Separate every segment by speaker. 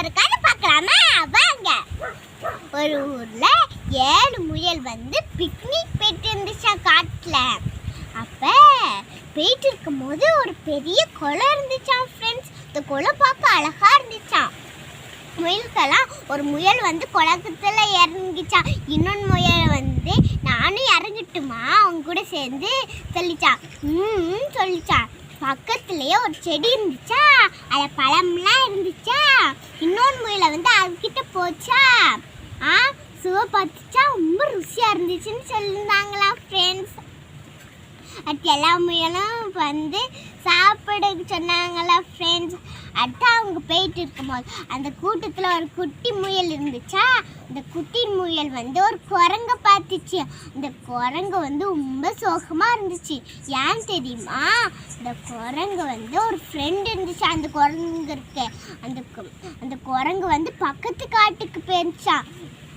Speaker 1: ஒரு கதை பார்க்கலாமா? வாங்க. ஒரு ஊர்ல ஏழு முயல் வந்து பிக்னிக் போயிட்டு இருந்துச்சா காட்டுல. அப்ப போயிட்டு இருக்கும்போது ஒரு பெரிய குளம் இருந்துச்சான் ஃப்ரெண்ட்ஸ் இந்த குளம் பார்க்க அழகா இருந்துச்சாம் முயல்கெல்லாம் ஒரு முயல் வந்து குளத்துல இறங்கிச்சான் இன்னொன்று முயல் வந்து நானும் இறங்கிட்டுமா அவங்க கூட சேர்ந்து சொல்லிச்சான் ம் சொல்லிச்சான் பக்கத்துலயே ஒரு செடி இருந்துச்சா? அதில் பழம்லாம் இருந்துச்சா இன்னொன்று முயலை வந்து அதுக்கிட்ட போச்சா? ஆ சுவை பார்த்துச்சா? ரொம்ப ருசியாக இருந்துச்சுன்னு சொல்லியிருந்தாங்களா ஃப்ரெண்ட்ஸ் அது எல்லா முயலும் வந்து சாப்பிட சொன்னாங்களா ஃப்ரெண்ட்ஸ் அடுத்து அவங்க போயிட்டு இருக்கும்போது அந்த கூட்டத்தில் ஒரு குட்டி முயல் இருந்துச்சா? அந்த குட்டி முயல் வந்து ஒரு குரங்க பார்த்துச்சு. அந்த குரங்கு வந்து ரொம்ப சோகமாக இருந்துச்சு. ஏன் தெரியுமா? அந்த குரங்கு வந்து ஒரு ஃப்ரெண்டு இருந்துச்சு? அந்த குரங்கு இருக்கு. அந்த கு- அந்த குரங்கு வந்து பக்கத்து காட்டுக்கு போயிருச்சான்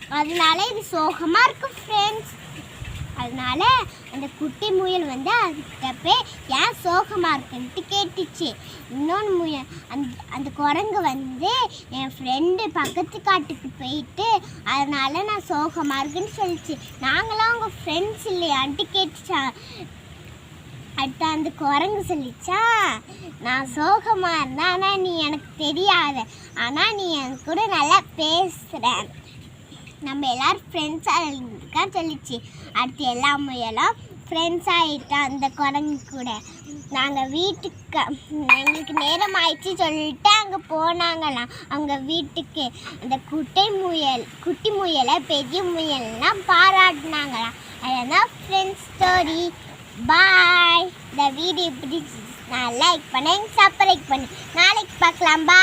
Speaker 1: அதனால இது சோகமாக இருக்கும் ஃப்ரெண்ட்ஸ் அதனால அந்த குட்டி முயல் வந்து அதுக்கிட்ட போய் ஏன் சோகமாக இருக்குன்ட்டு கேட்டுச்சு. இன்னொன்று முயல் அந்த அந்த குரங்கு வந்து என் ஃப்ரெண்டு பக்கத்து காட்டுக்கு போயிட்டு அதனால நான் சோகமாக இருக்குன்னு சொல்லிச்சு. நாங்களாம் அவங்க ஃப்ரெண்ட்ஸ் இல்லையான்ட்டு கேட்டுச்சா. அடுத்து அந்த குரங்கு சொல்லிச்சா நான் சோகமாக இருந்தேன் ஆனால் நீ எனக்கு தெரியாத. ஆனால் நீ என் கூட நல்லா பேசுகிறேன் நம்ம எல்லாரும் ஃப்ரெண்ட்ஸாக இருக்கா சொல்லிச்சு. அடுத்து எல்லா முயலும் ஃப்ரெண்ட்ஸ் ஆகிட்டோம் அந்த குரங்கு கூட. நாங்கள் வீட்டுக்கு எங்களுக்கு நேரம் ஆயிடுச்சு சொல்லிட்டு அங்கே போனாங்களாம். அவங்க வீட்டுக்கு அந்த குட்டை முயல் குட்டி முயலை பெரிய முயல்லாம் பாராட்டினாங்களாம். அதனால் ஃப்ரெண்ட்ஸ் ஸ்டோரி பாய் இந்த வீடியோ பிடிச்சி நான் லைக் பண்ணேன் சப்ஸ்கிரைப் பண்ணு நாளைக்கு பார்க்கலாம். பாய்